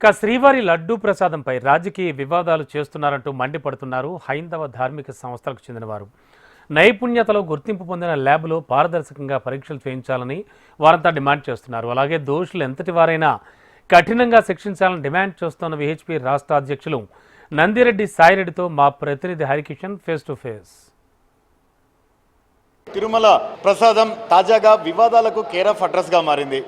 ఇక శ్రీవారి లడ్డూ ప్రసాదంపై రాజకీయ వివాదాలు చేస్తున్నారంటూ మండిపడుతున్నారు హైందవ ధార్మిక సంస్థలకు చెందినవారు. నైపుణ్యతలో గుర్తింపు పొందిన ల్యాబ్లో పారదర్శకంగా పరీక్షలు చేయించాలని వారంతా డిమాండ్ చేస్తున్నారు. అలాగే దోషులు ఎంతటి వారైనా కఠినంగా శిక్షించాలని డిమాండ్ చేస్తున్న విహెచ్పి రాష్ట్ర అధ్యక్షులు నందిరెడ్డి సాయిరెడ్డితో మా ప్రతినిధి Harikishan face to face. Tirumala prasadam తాజాగా వివాదాలకు కేర్ ఆఫ్ అడ్రస్గా మారింది.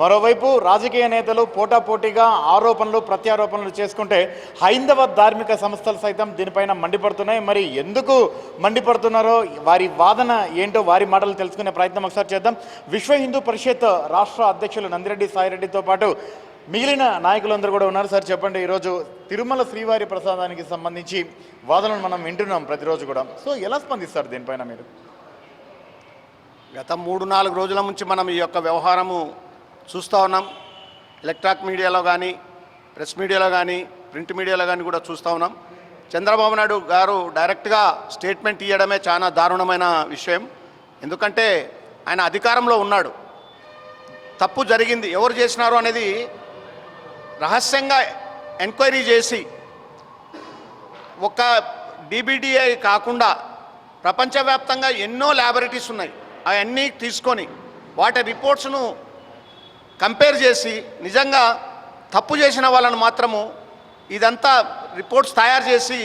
మరోవైపు రాజకీయ నేతలు పోటాపోటీగా ఆరోపణలు ప్రత్యారోపణలు చేసుకుంటే హైందవ ధార్మిక సంస్థలు సైతం దీనిపైన మండిపడుతున్నాయి. మరి ఎందుకు మండిపడుతున్నారో వారి వాదన ఏంటో వారి మాటలు తెలుసుకునే ప్రయత్నం ఒకసారి చేద్దాం. విశ్వ హిందూ పరిషత్ రాష్ట్ర అధ్యక్షులు నందిరెడ్డి సాయిరెడ్డితో పాటు మిగిలిన నాయకులందరూ కూడా ఉన్నారు. సార్ చెప్పండి ఈరోజు తిరుమల శ్రీవారి ప్రసాదానికి సంబంధించి వాదనలు మనం వింటున్నాం ప్రతిరోజు కూడా. సో ఎలా స్పందిస్తారు దీనిపైన మీరు? గత మూడు నాలుగు రోజుల నుంచి మనం ఈ యొక్క వ్యవహారము చూస్తూ ఉన్నాం. ఎలక్ట్రానిక్ మీడియాలో కానీ ప్రెస్ మీడియాలో కానీ ప్రింట్ మీడియాలో కానీ కూడా చూస్తూ ఉన్నాం. చంద్రబాబు నాయుడు గారు డైరెక్ట్గా స్టేట్మెంట్ ఇవ్వడమే చాలా దారుణమైన విషయం. ఎందుకంటే ఆయన అధికారంలో ఉన్నాడు. తప్పు జరిగింది. ఎవరు చేసినారు అనేది రహస్యంగా ఎంక్వైరీ చేసి ఒక డిబిడిఐ కాకుండా ప్రపంచవ్యాప్తంగా ఎన్నో ల్యాబొరేటరీస్ ఉన్నాయి. అవన్నీ తీసుకొని వాటి రిపోర్ట్స్ను కంపేర్ చేసి నిజంగా తప్పు చేసిన వాళ్ళను మాత్రము ఇదంతా రిపోర్ట్స్ తయారు చేసి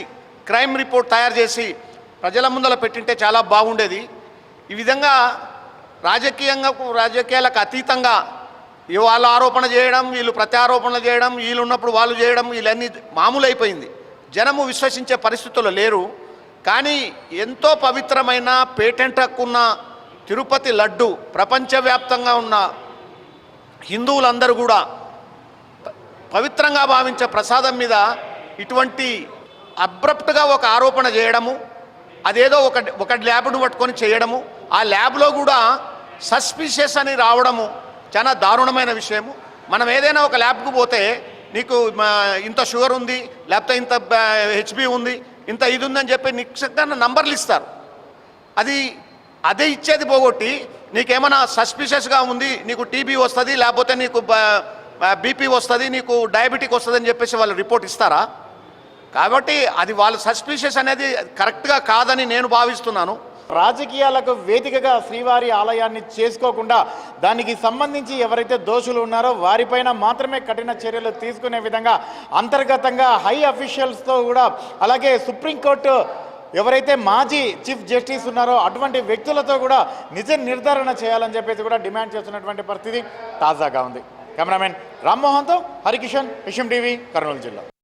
క్రైమ్ రిపోర్ట్ తయారు చేసి ప్రజల ముందర పెట్టింటే చాలా బాగుండేది. ఈ విధంగా రాజకీయంగా రాజకీయాలకు అతీతంగా వాళ్ళు ఆరోపణ చేయడం వీళ్ళు ప్రత్యారోపణలు చేయడం వీళ్ళు ఉన్నప్పుడు వాళ్ళు చేయడం వీళ్ళన్నీ మామూలు అయిపోయింది జనము విశ్వసించే పరిస్థితుల్లో లేరు. కానీ ఎంతో పవిత్రమైన పేటెంట్ హక్కున్న తిరుపతి లడ్డు ప్రపంచవ్యాప్తంగా ఉన్న హిందువులందరూ కూడా పవిత్రంగా భావించే ప్రసాదం మీద ఇటువంటి అబ్రప్ట్గా ఒక ఆరోపణ చేయడము అదేదో ఒక ఒక ల్యాబ్ను పట్టుకొని చేయడము ఆ ల్యాబ్లో కూడా సస్పిషియస్ అని రావడము చాలా దారుణమైన విషయము. మనం ఏదైనా ఒక ల్యాబ్కు పోతే నీకు ఇంత షుగర్ ఉంది లేకపోతే ఇంత హెచ్బి ఉంది ఇంత ఇది ఉందని చెప్పి నిక్షితంగా నంబర్లు ఇస్తారు. అది అదే ఇచ్చేది పోగొట్టి నీకేమైనా సస్పిషియస్గా ఉంది? నీకు టీబీ వస్తుంది లేకపోతే నీకు బీపీ వస్తుంది నీకు డయాబెటిక్ వస్తుంది అని చెప్పేసి వాళ్ళు రిపోర్ట్ ఇస్తారా? కాబట్టి అది వాళ్ళ సస్పిషియస్ అనేది కరెక్ట్గా కాదని నేను భావిస్తున్నాను. రాజకీయాలకు వేదికగా శ్రీవారి ఆలయాన్ని చేసుకోకుండా దానికి సంబంధించి ఎవరైతే దోషులు ఉన్నారో వారిపైన మాత్రమే కఠిన చర్యలు తీసుకునే విధంగా అంతర్గతంగా హై అఫీషియల్స్తో కూడా అలాగే సుప్రీంకోర్టు ఎవరైతే మాజీ చీఫ్ జస్టిస్ ఉన్నారో అటువంటి వ్యక్తులతో కూడా నిజ నిర్ధారణ చేయాలని చెప్పేసి కూడా డిమాండ్ చేస్తున్నటువంటి పరిస్థితి తాజాగా ఉంది. కెమెరామెన్ రామ్మోహన్తో హరికిషన్ విషయం టీవీ కర్నూలు జిల్లా.